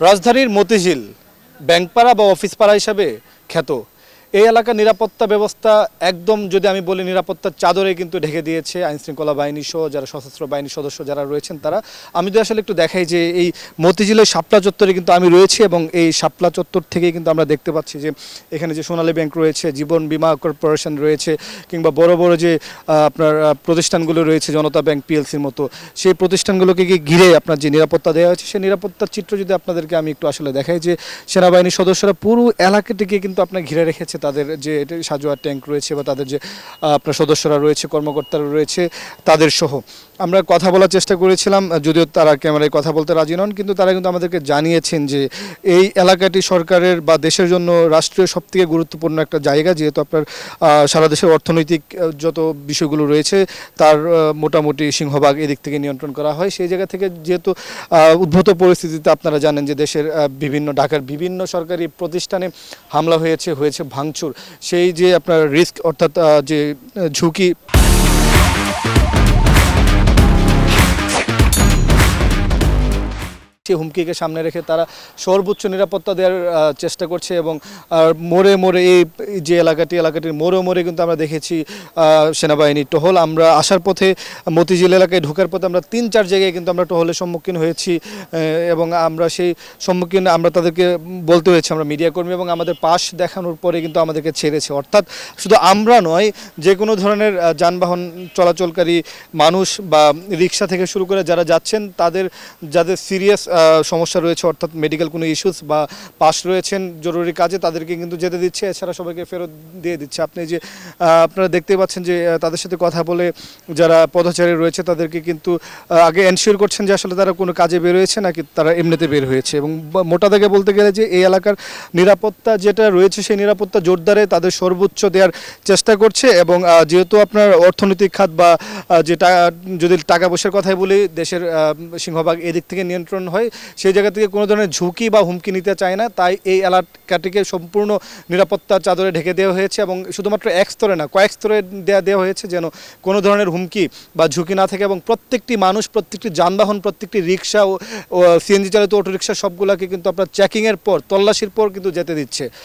রাজধানীর মতিঝিল ব্যাংকপাড়া বা অফিস পাড়া হিসাবে খ্যাত। এই এলাকার নিরাপত্তা ব্যবস্থা একদম যদি আমি বলি নিরাপত্তার চাদরে কিন্তু ঢেকে দিয়েছে আইনশৃঙ্খলা বাহিনী সহ যারা সশস্ত্র বাহিনীর সদস্য যারা রয়েছেন তারা। আমি যদি আসলে একটু দেখাই যে এই মতিঝিলের শাপলা চত্বরে কিন্তু আমি রয়েছি এবং এই শাপলা চত্বর থেকেই কিন্তু আমরা দেখতে পাচ্ছি যে এখানে যে সোনালী ব্যাংক রয়েছে, জীবন বিমা কর্পোরেশন রয়েছে কিংবা বড় বড় যে আপনার প্রতিষ্ঠানগুলো রয়েছে জনতা ব্যাংক, পিএলসির মতো, সেই প্রতিষ্ঠানগুলোকে ঘিরে আপনার যে নিরাপত্তা দেওয়া হয়েছে, সেই নিরাপত্তার চিত্র যদি আপনাদেরকে আমি একটু আসলে দেখাই যে সেনাবাহিনীর সদস্যরা পুরো এলাকাটিকে কিন্তু আপনার ঘিরে রেখেছে তাদের যে সাজোয়ার ট্যাঙ্ক রয়েছে বা তাদের যে আপনার সদস্যরা রয়েছে, কর্মকর্তারা রয়েছে, তাদের সহ। আমরা কথা বলার চেষ্টা করেছিলাম, যদিও তারা ক্যামেরায় কথা বলতে রাজি নন, কিন্তু তারা কিন্তু আমাদেরকে জানিয়েছেন যে এই এলাকাটি সরকারের বা দেশের জন্য রাষ্ট্রীয় সবথেকে গুরুত্বপূর্ণ একটা জায়গা, যেহেতু আপনার সারা দেশের অর্থনৈতিক যত বিষয়গুলো রয়েছে, তার মোটামুটি সিংহভাগ এদিক থেকে নিয়ন্ত্রণ করা হয়। সেই জায়গা থেকে যেহেতু উদ্ভূত পরিস্থিতিতে আপনারা জানেন যে দেশের বিভিন্ন, ঢাকার বিভিন্ন সরকারি প্রতিষ্ঠানে হামলা হয়েছে হয়েছে ভাঙচুর সেই যে আপনার রিস্ক অর্থাৎ যে ঝুঁকি সেই হুমকিকে সামনে রেখে তারা সর্বোচ্চ নিরাপত্তা দেওয়ার চেষ্টা করছে এবং মোড়ে মোড়ে এই যে এলাকাটি এলাকাটির মোড়ে মোড়ে কিন্তু আমরা দেখেছি আহ, সেনাবাহিনীর টহল। আমরা আসার পথে মতিঝিল এলাকায় ঢোকার পথে আমরা তিন চার জায়গায় কিন্তু আমরা টহলের সম্মুখীন হয়েছি এবং আমরা সেই সম্মুখীন আমরা তাদেরকে বলতে হয়েছে আমরা মিডিয়া কর্মী এবং আমাদের পাশ দেখানোর পরে কিন্তু আমাদেরকে ছেড়েছে। অর্থাৎ শুধু আমরা নয় যে কোনো ধরনের যানবাহন চলাচলকারী মানুষ বা রিক্সা থেকে শুরু করে যারা যাচ্ছেন তাদের যাদের সিরিয়াস সমস্যা রয়েছে, অর্থাৎ মেডিকেল কোনো ইস্যুস বা পাশ রয়েছেন জরুরি কাজে, তাদেরকে কিন্তু যেতে দিচ্ছে, এছাড়া সবাইকে ফেরত দিয়ে দিচ্ছে। আপনি যে আপনারা দেখতেই পাচ্ছেন যে তাদের সাথে কথা বলে যারা পথচারী রয়েছে, তাদেরকে কিন্তু আগে এনশিওর করছেন যে আসলে তারা কোনো কাজে বের হয়েছে নাকি তারা এমনিতে বের হয়েছে। এবং মোটা দাগে বলতে গেলে যে, এই এলাকার নিরাপত্তা যেটা রয়েছে, সেই নিরাপত্তা জোরদারে তাদের সর্বোচ্চ দেওয়ার চেষ্টা করছে। এবং যেহেতু আপনার অর্থনৈতিক খাত বা যেটা যদি টাকা পয়সার কথাই বলি, দেশের সিংহভাগ এদিক থেকে নিয়ন্ত্রণ হয়, সেই জায়গা থেকে কোনো ধরনের ঝুঁকি বা হুমকি নিতে চায় না। তাই এই এলাকাটিকে সম্পূর্ণ নিরাপত্তার চাদরে ঢেকে দেওয়া হয়েছে এবং শুধুমাত্র এক স্তরে না, কয়েক স্তরে দেওয়া দেওয়া হয়েছে যেন কোনো ধরনের হুমকি বা ঝুঁকি না থাকে এবং প্রত্যেকটি মানুষ, প্রত্যেকটি যানবাহন, প্রত্যেকটি রিক্সা ও সিএনজি চালিত অটোরিক্সা সবগুলোকে কিন্তু আপনার চেকিংয়ের পর, তল্লাশির পর কিন্তু যেতে দিচ্ছে।